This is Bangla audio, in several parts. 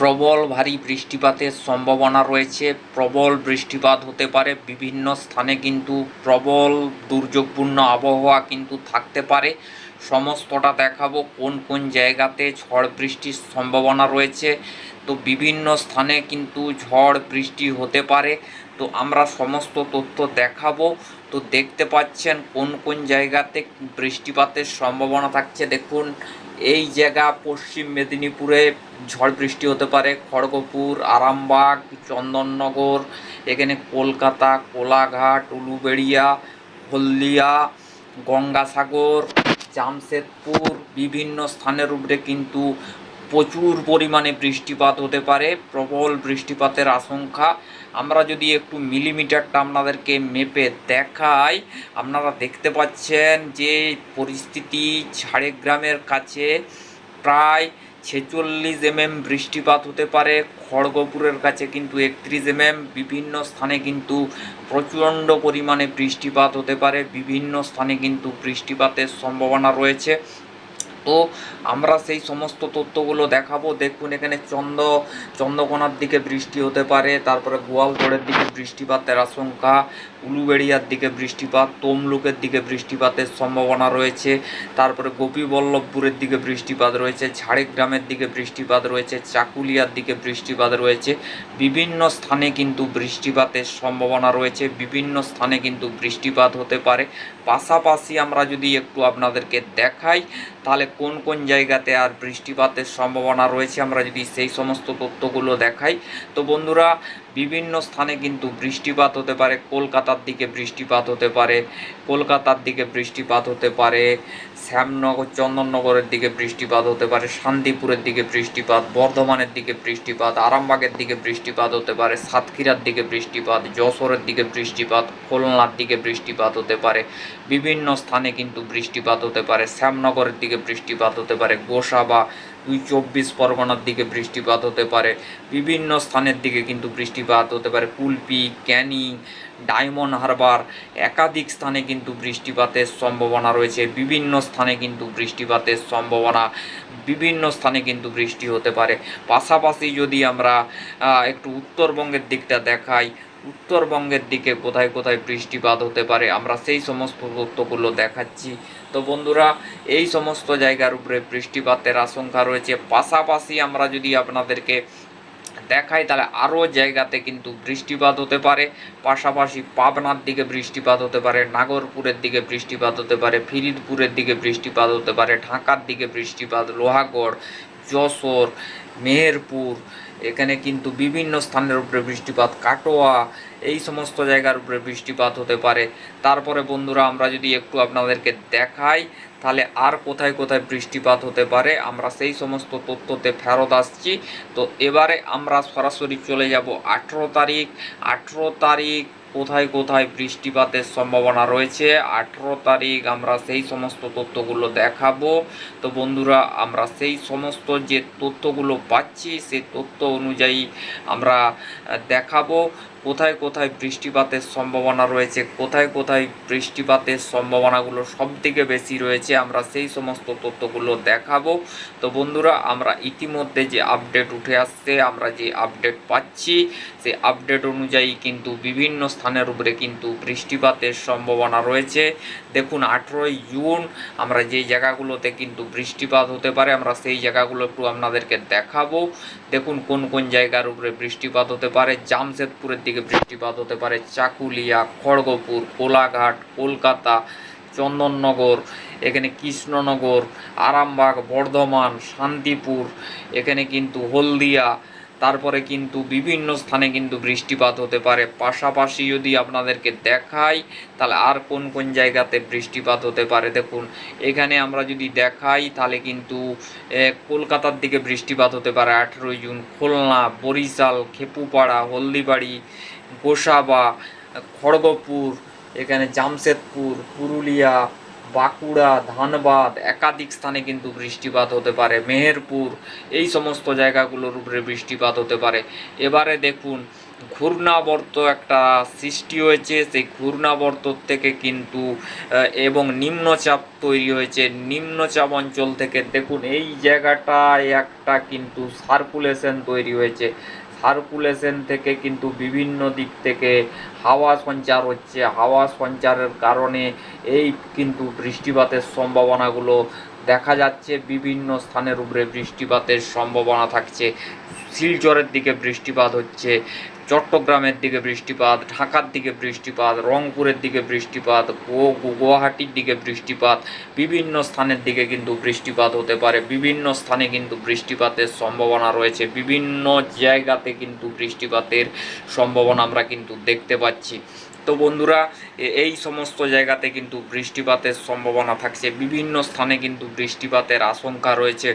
প্রবল ভারী বৃষ্টিপাতের সম্ভাবনা রয়েছে। প্রবল বৃষ্টিপাত হতে পারে, বিভিন্ন স্থানে কিন্তু প্রবল দুর্যোগপূর্ণ আবহাওয়া কিন্তু থাকতে পারে। সমস্তটা দেখাবো কোন কোন জায়গাতে ঝড় বৃষ্টির সম্ভাবনা রয়েছে। তো বিভিন্ন স্থানে কিন্তু ঝড় বৃষ্টি হতে পারে। তো আমরা সমস্ত তথ্য দেখাবো। তো দেখতে পাচ্ছেন কোন কোন জায়গাতে বৃষ্টিপাতের সম্ভাবনা থাকছে। দেখুন, এই জায়গা পশ্চিম মেদিনীপুরে ঝড় বৃষ্টি হতে পারে। খড়গপুর, আরামবাগ, চন্দননগর, এখানে কলকাতা, কোলাঘাট, উলুবেড়িয়া, হলদিয়া, গঙ্গাসাগর, জামশেদপুর, বিভিন্ন স্থানের উপরে কিন্তু প্রচুর পরিমাণে বৃষ্টিপাত হতে পারে, প্রবল বৃষ্টিপাতের আশঙ্কা। আমরা যদি একটু মিলিমিটারটা আপনাদেরকে মেপে দেখাই, আপনারা দেখতে পাচ্ছেন যে পরিস্থিতি ঝাড়গ্রামের কাছে প্রায় ছেচল্লিশ এমএম বৃষ্টিপাত হতে পারে, খড়গপুরের কাছে কিন্তু একত্রিশ এমএম। বিভিন্ন স্থানে কিন্তু প্রচণ্ড পরিমাণে বৃষ্টিপাত হতে পারে, বিভিন্ন স্থানে কিন্তু বৃষ্টিপাতের সম্ভাবনা রয়েছে। তো আমরা সেই সমস্ত তথ্যগুলো দেখাবো। দেখুন, এখানে চন্দ, চন্দ্রকোনার দিকে বৃষ্টি হতে পারে, তারপরে গোয়ালতোড়ের দিকে বৃষ্টিপাতের আশঙ্কা, উলুবেড়িয়ার দিকে বৃষ্টিপাত, তমলুকের দিকে বৃষ্টিপাতের সম্ভাবনা রয়েছে, তারপরে গোপীবল্লভপুরের দিকে বৃষ্টিপাত রয়েছে, ঝাড়গ্রামের দিকে বৃষ্টিপাত রয়েছে, চাকুলিয়ার দিকে বৃষ্টিপাত রয়েছে, বিভিন্ন স্থানে কিন্তু বৃষ্টিপাতের সম্ভাবনা রয়েছে, বিভিন্ন স্থানে কিন্তু বৃষ্টিপাত হতে পারে। পাশাপাশি আমরা যদি একটু আপনাদেরকে দেখাই তাহলে কোন কোন জায়গাতে আর বৃষ্টিপাতের সম্ভাবনা রয়েছে? আমরা যদি সেই সমস্ত তথ্যগুলো দেখাই। তো বন্ধুরা বিভিন্ন স্থানে কিন্তু বৃষ্টিপাত হতে পারে, কলকাতার দিকে বৃষ্টিপাত হতে পারে, কলকাতার দিকে বৃষ্টিপাত হতে পারে, শ্যামনগর, চন্দননগরের দিকে বৃষ্টিপাত হতে পারে, শান্তিপুরের দিকে বৃষ্টিপাত, বর্ধমানের দিকে বৃষ্টিপাত, আরামবাগের দিকে বৃষ্টিপাত হতে পারে, সাতক্ষীরার দিকে বৃষ্টিপাত, যশোরের দিকে বৃষ্টিপাত, খুলনার দিকে বৃষ্টিপাত হতে পারে, বিভিন্ন স্থানে কিন্তু বৃষ্টিপাত হতে পারে, শ্যামনগরের দিকে বৃষ্টিপাত হতে পারে গোসা বা দুই চব্বিশ পরগনার দিকে বৃষ্টিপাত হতে পারে। বিভিন্ন স্থানের দিকে কিন্তু বৃষ্টিপাত হতে পারে। কুলপি, ক্যানিং, ডায়মন্ড হারবার একাধিক স্থানে কিন্তু বৃষ্টিপাতের সম্ভাবনা রয়েছে। বিভিন্ন স্থানে কিন্তু বৃষ্টিপাতের সম্ভাবনা, বিভিন্ন স্থানে কিন্তু বৃষ্টি হতে পারে। পাশাপাশি যদি আমরা একটু উত্তরবঙ্গের দিকটা দেখাই, উত্তরবঙ্গের দিকে কোথায় কোথায় বৃষ্টিপাত হতে পারে, আমরা সেই সমস্ত তথ্যগুলো দেখাচ্ছি। তো বন্ধুরা, এই সমস্ত জায়গার উপরে বৃষ্টিপাতের আশঙ্কা রয়েছে। পাশাপাশি আমরা যদি আপনাদেরকে দেখাই, তাহলে আরও জায়গাতে কিন্তু বৃষ্টিপাত হতে পারে। পাশাপাশি পাবনার দিকে বৃষ্টিপাত হতে পারে, নাগরপুরের দিকে বৃষ্টিপাত হতে পারে, ফিরিদপুরের দিকে বৃষ্টিপাত হতে পারে, ঢাকার দিকে বৃষ্টিপাত, লোহাগড়, যশোর, মেহেরপুর এখানে কিন্তু বিভিন্ন স্থানের উপরে বৃষ্টিপাত, কাটোয়া, এই সমস্ত জায়গার উপরে বৃষ্টিপাত হতে পারে। তারপরে বন্ধুরা, আমরা যদি একটু আপনাদেরকে দেখাই, তাহলে আর কোথায় কোথায় বৃষ্টিপাত হতে পারে, আমরা সেই সমস্ত তথ্যতে ফেরত আসছি। তো এবারে আমরা সরাসরি চলে যাব আঠেরো তারিখ। আঠেরো তারিখ কোথায় কোথায় বৃষ্টিপাতের সম্ভাবনা রয়েছে? আঠেরো তারিখ আমরা সেই সমস্ত তথ্যগুলো দেখাবো। তো বন্ধুরা, আমরা সেই সমস্ত যে তথ্যগুলো পাচ্ছি, সেই তথ্য অনুযায়ী আমরা দেখাবো। কোথায় কোথায় বৃষ্টিপাতের সম্ভাবনা রয়েছে, কোথায় কোথায় বৃষ্টিপাতের সম্ভাবনাগুলো সব থেকে বেশি রয়েছে, আমরা সেই সমস্ত তথ্যগুলো দেখাবো। তো বন্ধুরা, আমরা ইতিমধ্যে যে আপডেট উঠে আসছে, আমরা যে আপডেট পাচ্ছি, সেই আপডেট অনুযায়ী কিন্তু বিভিন্ন স্থানের উপরে কিন্তু বৃষ্টিপাতের সম্ভাবনা রয়েছে। দেখুন, আঠেরোই জুন, আমরা যে জায়গাগুলোতে কিন্তু বৃষ্টিপাত হতে পারে, আমরা সেই জায়গাগুলো একটু আপনাদেরকে দেখাবো। দেখুন, কোন কোন জায়গার উপরে বৃষ্টিপাত হতে পারে, জামশেদপুরের বৃষ্টিপাত হতে পারে চাকুলিয়া, খড়গপুর, কোলাঘাট, কলকাতা, চন্দননগর, এখানে কৃষ্ণনগর, আরামবাগ, বর্ধমান, শান্তিপুর, এখানে কিন্তু হলদিয়া তারপরে কিন্তু বিভিন্ন স্থানে কিন্তু বৃষ্টিপাত হতে পারে। পাশাপাশি যদি আপনাদেরকে দেখাই, তাহলে আর কোন কোন জায়গাতে বৃষ্টিপাত হতে পারে? দেখুন, এখানে আমরা যদি দেখাই, তাহলে কিন্তু কলকাতার দিকে বৃষ্টিপাত হতে পারে। আঠেরোই জুন, খুলনা, বরিশাল, খেপুপাড়া, হলদিবাড়ি, গোসাবা, খড়গপুর, এখানে জামশেদপুর, পুরুলিয়া বাঁকুড়া, ধানবাদ একাধিক স্থানে কিন্তু বৃষ্টিপাত হতে পারে। মেহেরপুর, এই সমস্ত জায়গাগুলোর উপরে বৃষ্টিপাত হতে পারে। এবারে দেখুন, ঘূর্ণাবর্ত একটা সৃষ্টি হয়েছে। সেই ঘূর্ণাবর্ত থেকে কিন্তু এবং নিম্নচাপ তৈরি হয়েছে। নিম্নচাপ অঞ্চল থেকে দেখুন, এই জায়গাটায় একটা কিন্তু সার্কুলেশন তৈরি হয়েছে। সার্কুলেশন থেকে কিন্তু বিভিন্ন দিক থেকে হাওয়া সঞ্চার হচ্ছে। হাওয়া সঞ্চারের কারণে এই কিন্তু বৃষ্টিপাতের সম্ভাবনাগুলো দেখা যাচ্ছে। বিভিন্ন স্থানের উপরে বৃষ্টিপাতের সম্ভাবনা থাকছে। শিলচরের দিকে বৃষ্টিপাত হচ্ছে। চট্টগ্রামের দিকে বৃষ্টিপাত, ঢাকার দিকে বৃষ্টিপাত, রংপুরের দিকে বৃষ্টিপাত গুয়াহাটির দিকে বৃষ্টিপাত, বিভিন্ন স্থানের দিকে কিন্তু বৃষ্টিপাত হতে পারে। বিভিন্ন স্থানে কিন্তু বৃষ্টিপাতের সম্ভাবনা রয়েছে। বিভিন্ন জায়গাতে কিন্তু বৃষ্টিপাতের সম্ভাবনা আমরা কিন্তু দেখতে পাচ্ছি। তো বন্ধুরা এই সমস্ত জায়গাতে কিন্তু বৃষ্টিপাতের সম্ভাবনা থাকছে। বিভিন্ন স্থানে কিন্তু বৃষ্টিপাতের আশঙ্কা রয়েছে।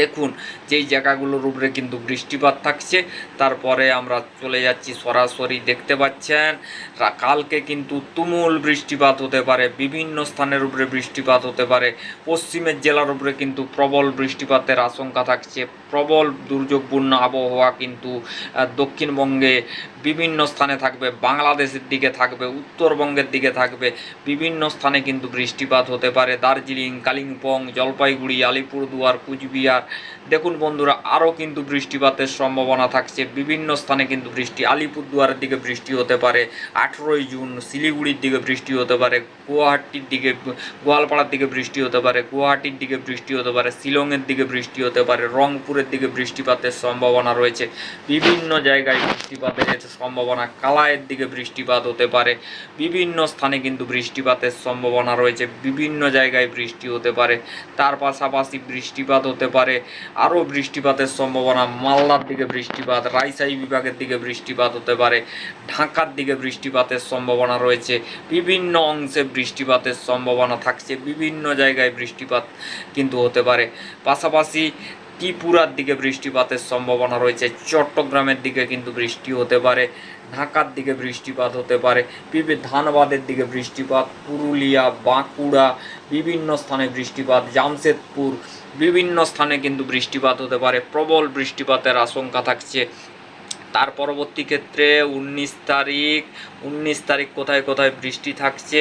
দেখুন, যেই জায়গাগুলোর উপরে কিন্তু বৃষ্টিপাত থাকছে, তারপরে আমরা চলে যাচ্ছি সরাসরি দেখতে পাচ্ছেন কালকে কিন্তু তুমুল বৃষ্টিপাত হতে পারে, বিভিন্ন স্থানের উপরে বৃষ্টিপাত হতে পারে, পশ্চিমের জেলার উপরে কিন্তু প্রবল বৃষ্টিপাতের আশঙ্কা থাকছে। প্রবল দুর্যোগপূর্ণ আবহাওয়া কিন্তু দক্ষিণবঙ্গে বিভিন্ন স্থানে থাকবে, বাংলাদেশের দিকে থাকবে, উত্তরবঙ্গের দিকে থাকবে, বিভিন্ন স্থানে কিন্তু বৃষ্টিপাত হতে পারে। দার্জিলিং, কালিম্পং, জলপাইগুড়ি, আলিপুরদুয়ার, কুচবিহার দেখুন বন্ধুরা, আরও কিন্তু বৃষ্টিপাতের সম্ভাবনা থাকছে। বিভিন্ন স্থানে কিন্তু বৃষ্টি, আলিপুরদুয়ারের দিকে বৃষ্টি হতে পারে, আঠেরোই জুন শিলিগুড়ির দিকে বৃষ্টি হতে পারে, গুয়াহাটির দিকে, গোয়ালপাড়ার দিকে বৃষ্টি হতে পারে, গুয়াহাটির দিকে বৃষ্টি হতে পারে, শিলংয়ের দিকে বৃষ্টি হতে পারে, রংপুরের দিকে বৃষ্টিপাতের সম্ভাবনা রয়েছে। বিভিন্ন জায়গায় বৃষ্টিপাতের সম্ভাবনা কালায়ের দিকে বৃষ্টিপাত হতে পারে, বিভিন্ন স্থানে কিন্তু বৃষ্টিপাতের সম্ভাবনা রয়েছে, বিভিন্ন জায়গায় বৃষ্টি হতে পারে, তার পাশাপাশি বৃষ্টিপাত হতে পারে আরও বৃষ্টিপাতের সম্ভাবনা, মালদার দিকে বৃষ্টিপাত রাজশাহী বিভাগের দিকে বৃষ্টিপাত হতে পারে, ঢাকার দিকে বৃষ্টিপাতের সম্ভাবনা রয়েছে, বিভিন্ন অংশে বৃষ্টিপাতের সম্ভাবনা থাকছে, বিভিন্ন জায়গায় বৃষ্টিপাত কিন্তু হতে পারে। পাশাপাশি ত্রিপুরার দিকে বৃষ্টিপাতের সম্ভাবনা রয়েছে, চট্টগ্রামের দিকে কিন্তু বৃষ্টি হতে পারে, ঢাকার দিকে বৃষ্টিপাত হতে পারে বিভিন্ন ধানবাদের দিকে বৃষ্টিপাত, পুরুলিয়া, বাঁকুড়া, বিভিন্ন স্থানে বৃষ্টিপাত, জামশেদপুর বিভিন্ন স্থানে কিন্তু বৃষ্টিপাত হতে পারে। প্রবল বৃষ্টিপাতের আশঙ্কা থাকছে তার পরবর্তী ক্ষেত্রে উনিশ তারিখ উনিশ তারিখ কোথায় কোথায় বৃষ্টি থাকছে,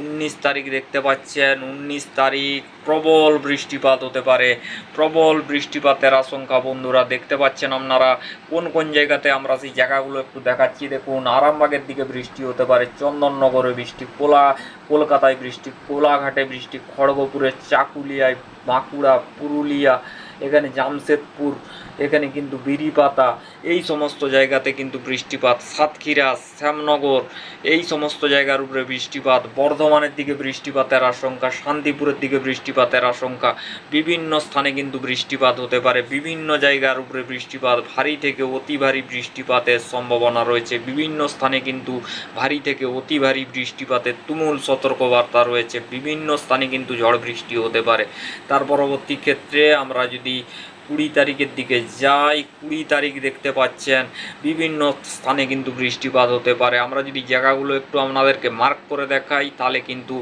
উনিশ তারিখ দেখতে পাচ্ছেন, উনিশ তারিখ প্রবল বৃষ্টিপাত হতে পারে। প্রবল বৃষ্টিপাতের আশঙ্কা বন্ধুরা দেখতে পাচ্ছেন আপনারা। কোন কোন জায়গাতে আমরা সেই জায়গাগুলো একটু দেখাচ্ছি, দেখুন, আরামবাগের দিকে বৃষ্টি হতে পারে, চন্দননগরে বৃষ্টি, কোলা, কলকাতায় বৃষ্টি, কোলাঘাটে বৃষ্টি খড়গপুরে চাকুলিয়ায়, বাঁকুড়া, পুরুলিয়া এখানে জামশেদপুর, এখানে কিন্তু বিড়িপাতা, এই সমস্ত জায়গাতে কিন্তু বৃষ্টিপাত। সাতক্ষীরা, শ্যামনগর, এই সমস্ত জায়গার উপরে বৃষ্টিপাত। বর্ধমানের দিকে বৃষ্টিপাতের আশঙ্কা, শান্তিপুরের দিকে বৃষ্টিপাতের আশঙ্কা। বিভিন্ন স্থানে কিন্তু বৃষ্টিপাত হতে পারে। বিভিন্ন জায়গার উপরে বৃষ্টিপাত, ভারী থেকে অতি ভারী বৃষ্টিপাতের সম্ভাবনা রয়েছে। বিভিন্ন স্থানে কিন্তু ভারী থেকে অতি ভারী বৃষ্টিপাতের তুমুল সতর্কবার্তা রয়েছে। বিভিন্ন স্থানে কিন্তু ঝড় বৃষ্টি হতে পারে। তার পরবর্তী ক্ষেত্রে আমরা যদি the কুড়ি তারিখের দিকে যাই, কুড়ি তারিখ দেখতে পাচ্ছেন। বিভিন্ন স্থানে কিন্তু বৃষ্টিপাত হতে পারে। আমরা যদি জায়গাগুলো একটু আপনাদেরকে মার্ক করে দেখাই, তাহলে কিন্তু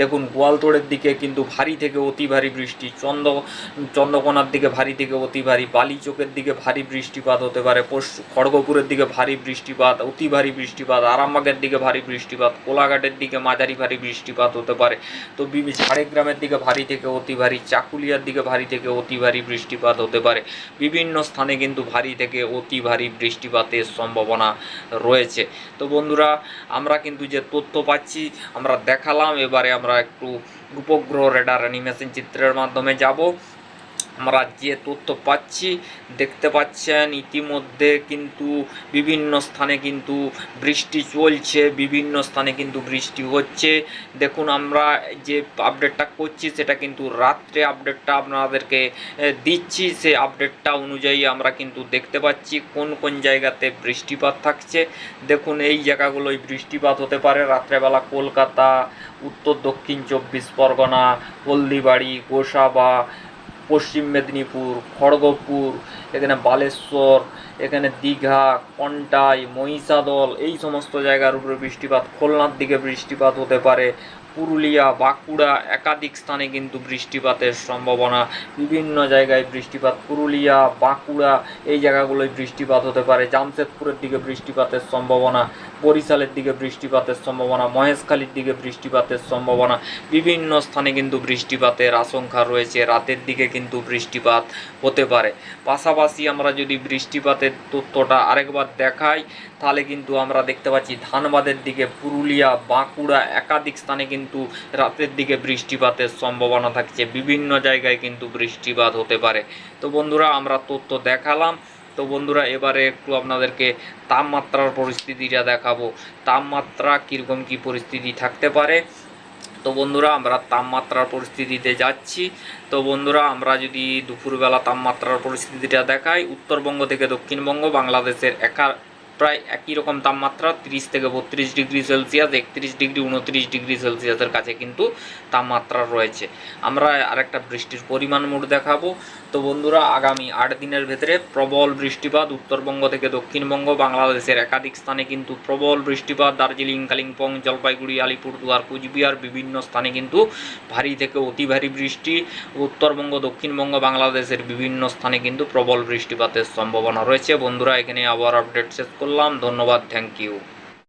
দেখুন গোয়ালতোড়ের দিকে কিন্তু ভারী থেকে অতি ভারী বৃষ্টি চন্দ্র চন্দ্রকোনার দিকে ভারী থেকে অতি ভারী, বালিচোকের দিকে ভারী বৃষ্টিপাত হতে পারে খড়গপুরের দিকে ভারী বৃষ্টিপাত, অতি ভারী বৃষ্টিপাত, আরামবাগের দিকে ভারী বৃষ্টিপাত, কোলাঘাটের দিকে মাঝারি ভারী বৃষ্টিপাত হতে পারে। তো ঝাড়গ্রামের দিকে ভারী থেকে অতি ভারী, চাকুলিয়ার দিকে ভারী থেকে অতি ভারী বৃষ্টিপাত হতে পারে। বিভিন্ন স্থানে কিন্তু ভারী থেকে অতি ভারী বৃষ্টিপাতের সম্ভাবনা রয়েছে। তো বন্ধুরা, আমরা কিন্তু যে তথ্য পাচ্ছি, আমরা দেখালাম। এবারে আমরা একটু উপগ্রহ রেডার অ্যানিমেশন চিত্রের মাধ্যমে যাব। আমরা যে তথ্য পাচ্ছি, দেখতে পাচ্ছেন, ইতিমধ্যে কিন্তু বিভিন্ন স্থানে কিন্তু বৃষ্টি চলছে, বিভিন্ন স্থানে কিন্তু বৃষ্টি হচ্ছে। দেখুন, আমরা যে আপডেটটা করছি, সেটা কিন্তু রাত্রে আপডেটটা আপনাদেরকে দিচ্ছি। সে আপডেটটা অনুযায়ী আমরা কিন্তু দেখতে পাচ্ছি কোন কোন জায়গাতে বৃষ্টিপাত থাকছে। দেখুন, এই জায়গাগুলোয় বৃষ্টিপাত হতে পারে রাত্রেবেলা কলকাতা, উত্তর দক্ষিণ চব্বিশ পরগনা, হলদিবাড়ি, গোসাবা পশ্চিম মেদিনীপুর, খড়গপুর, এখানে বালেশ্বর, এখানে দীঘা, কন্টাই, মহিষাদল, এই সমস্ত জায়গার উপরে বৃষ্টিপাত, খুলনার দিকে বৃষ্টিপাত হতে পারে। পুরুলিয়া, বাঁকুড়া একাধিক স্থানে কিন্তু বৃষ্টিপাতের সম্ভাবনা। বিভিন্ন জায়গায় বৃষ্টিপাত পুরুলিয়া, বাঁকুড়া, এই জায়গাগুলোয় বৃষ্টিপাত হতে পারে। জামশেদপুরের দিকে বৃষ্টিপাতের সম্ভাবনা, বরিশালের দিকে বৃষ্টিপাতের সম্ভাবনা, মহেশখালীর দিকে বৃষ্টিপাতের সম্ভাবনা। বিভিন্ন স্থানে কিন্তু বৃষ্টিপাতের আশঙ্কা রয়েছে। রাতের দিকে কিন্তু বৃষ্টিপাত হতে পারে। পাশাপাশি আমরা যদি বৃষ্টিপাতের তথ্যটা আরেকবার দেখাই, তাহলে কিন্তু আমরা দেখতে পাচ্ছি ধানবাদের দিকে পুরুলিয়া, বাঁকুড়া একাধিক স্থানে কিন্তু রাতের দিকে বৃষ্টিপাতের সম্ভাবনা থাকছে। বিভিন্ন জায়গায় কিন্তু বৃষ্টিপাত হতে পারে। তো বন্ধুরা, আমরা তথ্য দেখালাম। তো বন্ধুরা, এবারে একটু আপনাদেরকে তাপমাত্রার পরিস্থিতিটা দেখাবো। তাপমাত্রা কীরকম কী পরিস্থিতি থাকতে পারে? তো বন্ধুরা, আমরা তাপমাত্রার পরিস্থিতিতে যাচ্ছি। তো বন্ধুরা, আমরা যদি দুপুরবেলা তাপমাত্রার পরিস্থিতিটা দেখাই, উত্তরবঙ্গ থেকে দক্ষিণবঙ্গ, বাংলাদেশের একা প্রায় একই রকম তাপমাত্রা, তিরিশ থেকে বত্রিশ ডিগ্রি সেলসিয়াস, একত্রিশ ডিগ্রি, উনত্রিশ ডিগ্রি সেলসিয়াসের কাছে কিন্তু তাপমাত্রা রয়েছে। আমরা আরেকটা বৃষ্টির পরিমাণ মোট দেখাবো। তো বন্ধুরা, আগামী আট দিনের ভেতরে প্রবল বৃষ্টিপাত উত্তরবঙ্গ থেকে দক্ষিণবঙ্গ, বাংলাদেশের একাধিক স্থানে কিন্তু প্রবল বৃষ্টিপাত। দার্জিলিং, কালিম্পং, জলপাইগুড়ি আলিপুরদুয়ার কুচবিহার বিভিন্ন স্থানে কিন্তু ভারী থেকে অতি ভারী বৃষ্টি। উত্তরবঙ্গ, দক্ষিণবঙ্গ, বাংলাদেশের বিভিন্ন স্থানে কিন্তু প্রবল বৃষ্টিপাতের সম্ভাবনা রয়েছে। বন্ধুরা, এখানে আবার আপডেট শেষ করলাম। ধন্যবাদ থ্যাংক ইউ